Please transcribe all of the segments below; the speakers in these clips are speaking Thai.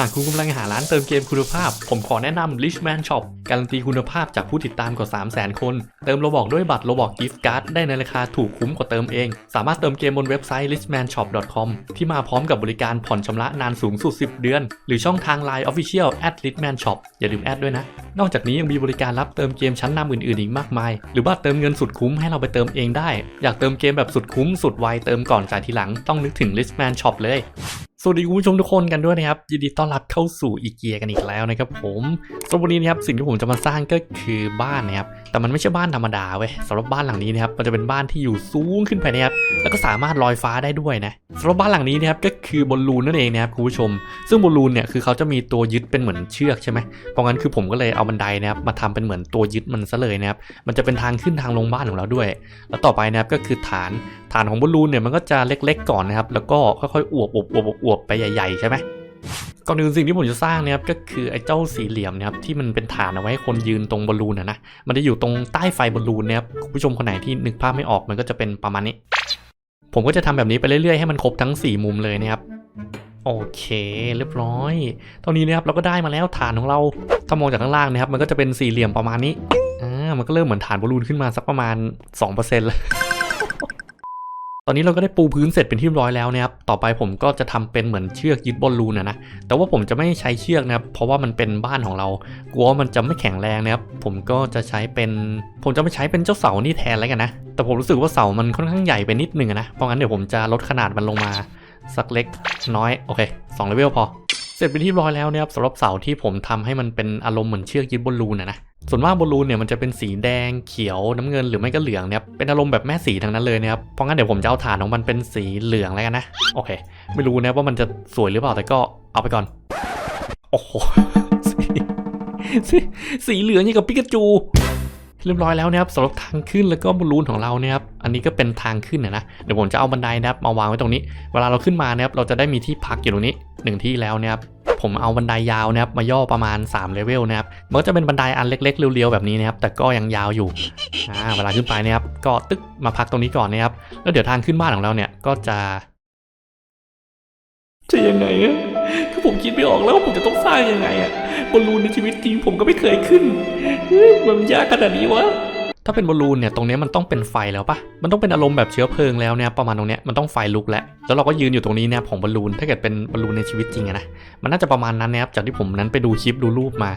หากคุณกำลังหาร้านเติมเกมคุณภาพ ผมขอแนะนำ Richman Shop การันตีคุณภาพจากผู้ติดตามกว่า 300,000 คน เติมโลบอกด้วยบัตรโลบอกกิฟต์การ์ดได้ในราคาถูกคุ้มกว่าเติมเอง สามารถเติมเกมบนเว็บไซต์ richmanshop.com ที่มาพร้อมกับบริการผ่อนชำระนานสูงสุด 10 เดือน หรือช่องทาง Line Official at richman shop อย่าลืมแอดด้วยนะ นอกจากนี้ยังมีบริการรับเติมเกมชั้นนำอื่นๆ อีกมากมาย หรือว่าเติมเงินสุดคุ้มให้เราไปเติมเองได้ อยากเติมเกมแบบสุดคุ้มสุดไวเติมก่อนจ่ายทีหลังต้องนึกถึง Richman Shop เลย สวัสดีคุณผู้ชมทุกคนกันด้วยนะครับ ยินดีต้อนรับเข้าสู่อีเกียกันอีกแล้วนะครับผมสำหรับวันนี้นะครับสิ่งที่ผมจะมาสร้างก็คือบ้านนะครับแต่มันไม่ใช่บ้านธรรมดาเว้ยสำหรับบ้านหลังนี้นะครับมันจะเป็นบ้านที่อยู่สูงขึ้นไปนะครับแล้วก็สามารถลอยฟ้าได้ด้วยนะสำหรับบ้านหลังนี้นะครับก็คือบอลลูนนั่นเองนะครับคุณผู้ชม ซึ่งบอลลูนเนี่ยคือเขาจะมีตัวยึดเป็นเหมือนเชือกใช่ไหมเพราะงั้นคือผมก็เลยเอาบันไดนะครับมาทำเป็นเหมือนตัวยึดมันซะเลยนะครับมันจะเป็นทางขึ้นทางลงบ้านของเราด้วย แล้วต่อไปนะครับก็คือฐานฐานของบอลลูนเนี่ยมันก็จะเล็ก ๆ ก่อนนะครับแล้วก็ค่อยๆอวบอวบอวบอวบไปใหญ่ๆใช่ไหมก่อนอื่นสิ่งที่ผมจะสร้างเนี่ยครับก็คือไอ้เจ้าสี่เหลี่ยมนะครับที่มันเป็นฐานเอาไว้ให้คนยืนตรงบอลลูนนะนะมันจะอยู่ตรงใต้ไฟบอลลูนนะครับคุณผู้ชมคนไหนที่นึกภาพไม่ออกมันก็จะเป็นประมาณนี้ ผมก็จะทำแบบนี้ไปเรื่อยๆให้มันครบทั้ง 4 มุมเลยนะครับโอเค เรียบร้อยเท่านี้นะครับเราก็ได้มาแล้วฐานของเราถ้ามองจากข้างล่างนะครับมันก็จะเป็นสี่เหลี่ยมประมาณนี้อ่ามันก็เริ่มเหมือนฐานบอลลูนขึ้นมาสักประมาณ2%แล้ว ตอนนี้เราก็ได้ปูพื้นเสร็จเป็นที่เรียบร้อยแล้วนะครับ ต่อไปผมก็จะทำเป็นเหมือนเชือกยึดบอลลูนนะนะ แต่ว่าผมจะไม่ใช้เชือกนะครับ เพราะว่ามันเป็นบ้านของเรา กลัวมันจะไม่แข็งแรงนะครับ ผมก็จะใช้เป็น ผมจะไม่ใช้เป็นเจ้าเสานี่แทนแล้วกันนะ แต่ผมรู้สึกว่าเสามันค่อนข้างใหญ่ไปนิดนึงนะ เพราะงั้นเดี๋ยวผมจะลดขนาดมันลงมาสักเล็กน้อย โอเค2เลเวลพอ เสร็จเป็นที่ร้อยแล้วนะครับสำหรับเสาที่ผมทำให้มันเป็นอารมณ์เหมือนเชือกยึดบอลลูนนะนะส่วนมากบอลลูนเนี่ยมันจะเป็นสีแดงเขียวน้ำเงินหรือไม่ก็เหลืองนะครับเป็นอารมณ์แบบแม่สีทั้งนั้นเลยนะครับเพราะงั้นเดี๋ยวผมจะเอาฐานของมันเป็นสีเหลืองแล้วกันนะโอเค ไม่รู้นะว่ามันจะสวยหรือเปล่าแต่ก็เอาไปก่อนโอ้โหสีสีสีเหลืองอย่างกับปิกาจู เรียบร้อยแล้วนะครับสำหรับทางขึ้นแล้วก็บอลลูนของเราเนี่ยครับอันนี้ก็เป็นทางขึ้นนะนะเดี๋ยวผมจะเอาบันไดนะครับมาวางไว้ตรงนี้ เวลาเราขึ้นมานะครับเราจะได้มีที่พักอยู่ตรงนี้หนึ่งที่แล้วนะครับผมเอาบันไดยาวนะครับมาย่อประมาณ3เลเวลนะครับมันก็จะเป็นบันไดอันเล็กๆเรียวๆแบบนี้นะครับแต่ก็ยังยาวอยู่อ่าเวลาขึ้นไปเนะครับก็ตึ๊กมาพักตรงนี้ก่อนนะครับแล้วเดี๋ยวทางขึ้นบ้านของเราเนี่ยก็จะ จะยังไงอะคือผมคิดไม่ออกแล้วว่าผมจะต้องสร้างยังไงอะบอลลูนในชีวิตจริงผมก็ไม่เคยขึ้น มันยากขนาดนี้วะ ถ้าเป็นบอลลูนเนี่ยตรงนี้มันต้องเป็นไฟแล้วปะมันต้องเป็นอารมณ์แบบเชื้อเพลิงแล้วเนี่ยประมาณตรงเนี้ยมันต้องไฟลุกแล้วแล้วเราก็ยืนอยู่ตรงนี้เนี่ยของบอลลูนถ้าเกิดเป็นบอลลูนในชีวิตจริงอะนะมันน่าจะประมาณนั้นนะครับจากที่ผมนั้นไปดูคลิปดูรูปมา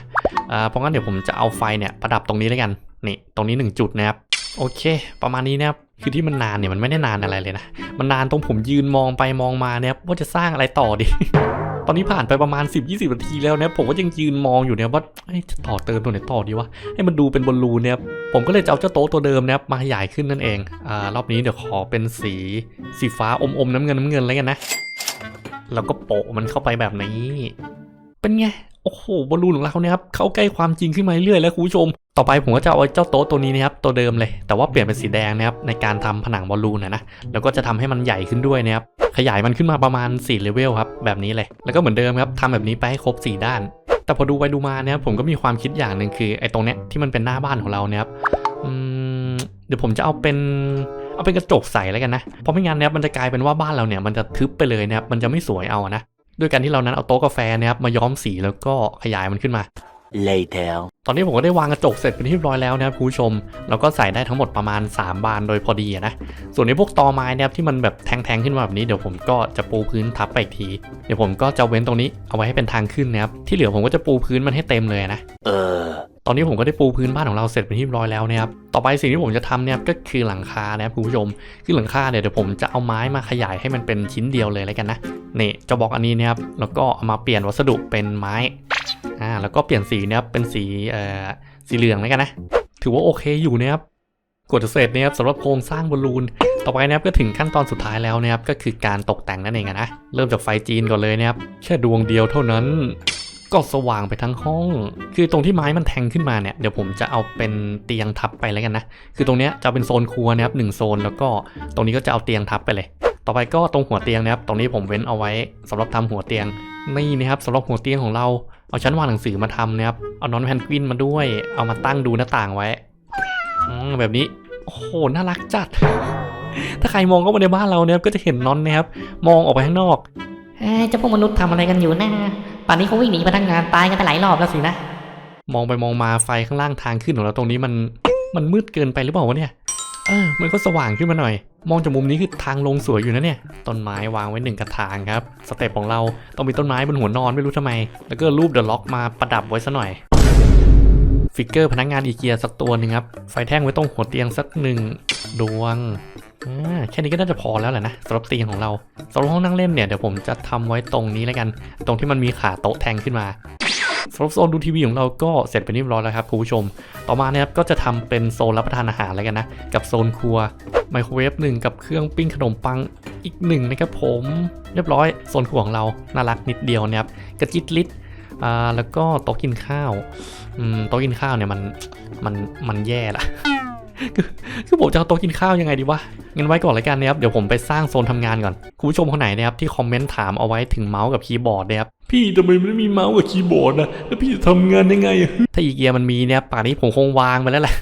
อ่าเพราะงั้นเดี๋ยวผมจะเอาไฟเนี่ยประดับตรงนี้แล้วกันนี่ตรงนี้หนึ่งจุดนะครับโอเค ประมาณนี้นะครับคือที่มันนานเนี่ยมันไม่ได้นานอะไรเลยนะ มันนานตรงผมยืนมองไปมองมาเนี่ยว่าจะสร้างอะไรต่อดี ตอนนี้ผ่านไปประมาณ 10-20นาทีแล้วนะผมก็ยังยืนมองอยู่เนี่ยว่าจะต่อเติมตัวไหนต่อดีวะให้มันดูเป็นบอลลูนเนี่ยผมก็เลยจะเอาเจ้าโต๊ะตัวเดิมนะครับมาขยายขึ้นนั่นเองอ่ารอบนี้เดี๋ยวขอเป็นสีสีฟ้าอมอมๆน้ำเงินน้ำเงินแล้วกันนะแล้วก็โปะมันเข้าไปแบบนี้ เป็นไงโอ้โหบอลลูนของเราเนี่ยครับเข้าใกล้ความจริงขึ้นมาเรื่อยๆแล้วคุณผู้ชม ต่อไปผมก็จะเอาเจ้าโต๊ะตัวนี้นะครับตัวเดิมเลย แต่ว่าเปลี่ยนเป็นสีแดงนะครับในการทำผนังบอลลูนนะนะแล้วก็จะทำให้มันใหญ่ขึ้นด้วยนะครับขยายมันขึ้นมาประมาณ4เลเวลครับแบบนี้เลย แล้วก็เหมือนเดิมครับทำแบบนี้ไปให้ครบ 4 ด้าน แต่พอดูไปดูมาเนี่ยผมก็มีความคิดอย่างหนึ่งคือไอ้ตรงเนี้ยที่มันเป็นหน้าบ้านของเราเนี่ยครับเดี๋ยวผมจะเอาเป็นเอาเป็นกระจกใสแล้วกันนะเพราะไม่งั้นเนี่ยมันจะกลายเป็นว่าบ้านเราเนี่ยมันจะทึบไปเลยนะครับมันจะไม่สวยเอาอะนะด้วยการที่เรานั้นเอาโต๊ะกาแฟนะครับมาย้อมสีแล้วก็ขยายมันขึ้นมา Later. ตอนนี้ผมก็ได้วางกระจกเสร็จเป็นที่เรียบร้อยแล้วนะครับคุณผู้ชม แล้วก็ใส่ได้ทั้งหมดประมาณ 3 บานโดยพอดีอะนะ ส่วนในพวกตอไม้นะครับที่มันแบบแทงๆขึ้นมาแบบนี้เดี๋ยวผมก็จะปูพื้นทับไปอีกที เดี๋ยวผมก็จะเว้นตรงนี้เอาไว้ให้เป็นทางขึ้นนะครับ ที่เหลือผมก็จะปูพื้นมันให้เต็มเลยนะ Uh. ตอนนี้ผมก็ได้ปูพื้นบ้านของเราเสร็จเป็นที่เรียบร้อยแล้วนะครับ ต่อไปสิ่งที่ผมจะทำเนี่ยก็คือหลังคานะครับคุณผู้ชม คือหลังคาเนี่ยเดี๋ยวผมจะเอาไม้มาขยายให้มันเป็นชิ้นเดียวเลยแล้วกันนะ นี่จะบอกอันนี้นะครับ แล้วก็เอามาเปลี่ยนวัสดุเป็นไม้ อ่าแล้วก็เปลี่ยนสีนะครับเป็นสีเอ่อสีเหลืองแล้วกันนะ ถือว่าโอเคอยู่นะครับกดเสร็จนะครับสำหรับโครงสร้างบอลลูน ต่อไปนะครับก็ถึงขั้นตอนสุดท้ายแล้วนะครับก็คือการตกแต่งนั่นเองนะ เริ่มจากไฟจีนก่อนเลยนะครับแค่ดวงเดียวเท่านั้น ก็สว่างไปทั้งห้อง คือตรงที่ไม้มันแทงขึ้นมาเนี่ยเดี๋ยวผมจะเอาเป็นเตียงทับไปแล้วกันนะ คือตรงเนี้ยจะเป็นโซนครัวนะครับหนึ่งโซนแล้วก็ตรงนี้ก็จะเอาเตียงทับไปเลย ต่อไปก็ตรงหัวเตียงนะครับตรงนี้ผมเว้นเอาไว้สำหรับทำหัวเตียงนี่นะครับสำหรับหัวเตียงของเรา เอาชั้นวางหนังสือมาทำนะครับ เอานอนแพนกวินมาด้วย เอามาตั้งดูหน้าต่างไว้อืมแบบนี้ โอ้โห น่ารักจัด ถ้าใครมองเข้ามาในบ้านเราเนี่ยก็จะเห็นนอนนะครับ มองออกไปข้างนอกเอ้ยเจ้าพวกมนุษย์ทำอะไรกันอยู่นะป่านนี้เขาวิ่งหนีพนักงานตายกันไปหลายรอบแล้วสินะ มองไปมองมาไฟข้างล่างทางขึ้นของเราตรงนี้มัน มันมืดเกินไปหรือเปล่าวะเนี่ย เออมันก็สว่างขึ้นมาหน่อย มองจากมุมนี้คือทางลงสวยอยู่นะเนี่ย ต้นไม้วางไว้หนึ่งกระถางครับ สเต็ปของเราต้องมีต้นไม้บนหัวนอนไม่รู้ทำไม แล้วก็รูปเดอะล็อกมาประดับไว้ซะหน่อย ฟิกเกอร์พนักงานอีเกียสักตัวหนึ่งครับ ไฟแท่งไว้ตรงหัวเตียงสักหนึ่งดวงอ่าแค่นี้ก็น่าจะพอแล้วแหละนะสำหรับเตียงของเราสำหรับห้องนั่งเล่นเนี่ยเดี๋ยวผมจะทำไว้ตรงนี้แล้วกัน ตรงที่มันมีขาโต๊ะแทงขึ้นมา สำหรับโซนดูทีวีของเราก็เสร็จไปเรียบร้อยแล้วครับคุณผู้ชม ต่อมานะครับก็จะทำเป็นโซนรับประทานอาหารแล้วกันนะ กับโซนครัวไมโครเวฟหนึ่งกับเครื่องปิ้งขนมปังอีกหนึ่งนะครับผมเรียบร้อยโซนครัวของเราน่ารักนิดเดียวนะครับกระจิตลิดอ่าแล้วก็โต๊ะกินข้าวอืมโต๊ะกินข้าวเนี่ยมันมันมันแย่ละ คือคือผมจะเอาโต๊ะกินข้าวยังไงดีวะงั้นไว้ก่อนเลยกันนะครับเดี๋ยวผมไปสร้างโซนทำงานก่อนคุณผู้ชมคนไหนนะครับที่คอมเมนต์ถามเอาไว้ถึงเมาส์กับคีย์บอร์ดนะครับพี่ทำไมไม่มีเมาส์กับคีย์บอร์ดนะแล้วพี่จะทำงานยังไงอะถ้าอีเกียมันมีเนี่ยป่านนี้ผมคงวางไปแล้วแหละ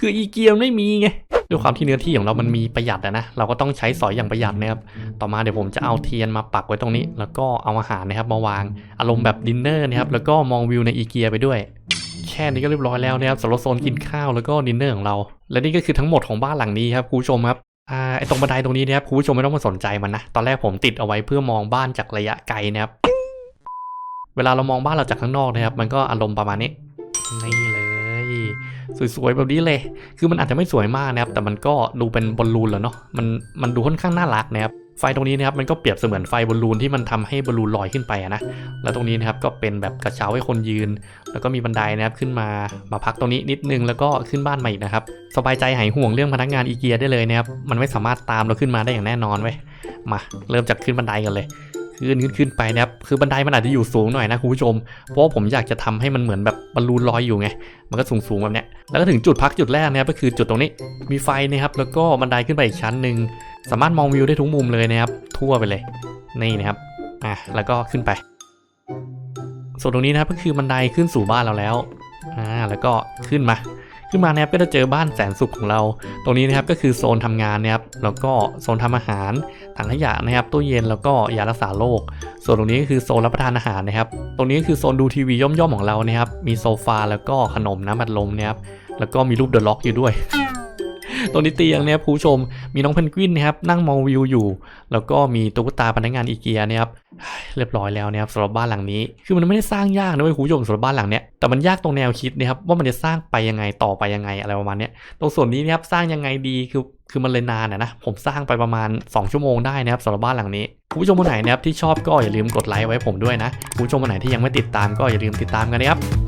คืออีเกียมันไม่มีไงด้วยความที่เนื้อที่ของเรามันมีประหยัดอะนะเราก็ต้องใช้สอยอย่างประหยัดนะครับต่อมาเดี๋ยวผมจะเอาเทียนมาปักไว้ตรงนี้ แล้วก็เอาอาหารนะครับมาวางอารมณ์แบบดินเนอร์นะครับแล้วก็มองวิวในอีเกียไปด้วย แค่นี้ก็เรียบร้อยแล้วนะครับสำหรับโซนกินข้าวแล้วก็ดินเนอร์ของเรา และนี่ก็คือทั้งหมดของบ้านหลังนี้ครับคุณผู้ชมครับอ่าไอตรงบันไดตรงนี้นะครับคุณผู้ชมไม่ต้องมาสนใจมันนะตอนแรกผมติดเอาไว้เพื่อมองบ้านจากระยะไกลนะครับเวลาเรามองบ้านเราจากข้างนอกนะครับ มันก็อารมณ์ประมาณนี้นี่เลยสวยๆแบบนี้เลย คือมันอาจจะไม่สวยมากนะครับ แต่มันก็ดูเป็นบอลลูนแล้วเนาะมันมันดูค่อนข้างน่ารักนะครับ ไฟตรงนี้นะครับมันก็เปรียบเสมือนไฟบอลลูนที่มันทำให้บอลลูนลอยขึ้นไปนะ แล้วตรงนี้นะครับก็เป็นแบบกระเช้าให้คนยืน แล้วก็มีบันไดนะครับขึ้นมา มาพักตรงนี้นิดนึงแล้วก็ขึ้นบ้านใหม่อีกนะครับ สบายใจหายห่วงเรื่องพนักงานอีเกียได้เลยนะครับ มันไม่สามารถตามเราขึ้นมาได้อย่างแน่นอนเว้ย มาเริ่มจากขึ้นบันไดกันเลยขึ้นขึ้นขึ้นไปนะครับ คือบันไดมันอาจจะอยู่สูงหน่อยนะคุณผู้ชม เพราะว่าผมอยากจะทำให้มันเหมือนแบบบอลลูนลอยอยู่ไง มันก็สูงสูงๆแบบเนี้ย แล้วก็ถึงจุดพักจุดแรกนะครับก็คือจุดตรงนี้ มีไฟนะครับ แล้วก็บันไดขึ้นไปอีกชั้นหนึ่ง สามารถมองวิวได้ทุกมุมเลยนะครับ ทั่วไปเลย นี่นะครับ อะ แล้วก็ขึ้นไป ส่วนตรงนี้นะครับก็คือบันไดขึ้นสู่บ้านเราแล้ว อ่า แล้วก็ขึ้นมา ขึ้นมานะครับก็จะเจอบ้านแสนสุขของเรา ตรงนี้นะครับก็คือโซนทำงานนะครับ แล้วก็โซนทำอาหาร ถังขยะนะครับ ตู้เย็น แล้วก็ยารักษาโรค ส่วนตรงนี้ก็คือโซนรับประทานอาหารนะครับ ตรงนี้ก็คือโซนดูทีวีย่อมๆของเรานะครับ มีโซฟาแล้วก็ขนมน้ำบัดลมนะครับ แล้วก็มีรูปเดอะล็อกอยู่ด้วยตรงนี้เตียงเนะครับคุณผู้ชม มีน้องเพนกวินนะครับนั่งมองวิวอยู่ แล้วก็มีตุ๊กตาพนักงานอีเกียนะครับเรียบร้อยแล้วนะครับสำหรับบ้านหลังนี้ คือมันไม่ได้สร้างยากนะเว้ยคุณผู้ชมสำหรับบ้านหลังเนี้ยแต่มันยากตรงแนวคิดนะครับว่ามันจะสร้างไปยังไงต่อไปยังไงอะไรประมาณเนี้ยตรงส่วนนี้นะครับสร้างยังไงดีคือคือมันเลยนานอะนะผมสร้างไปประมาณ 2 ชั่วโมงได้นะครับสำหรับบ้านหลังนี้คุณผู้ชมคนไหนนะครับที่ชอบก็อย่าลืมกดไลค์ไว้ผมด้วยนะคุณผู้ชมคนไหนที่ยังไม่ติดตามก็อย่าลืมติดตามกันนะครับ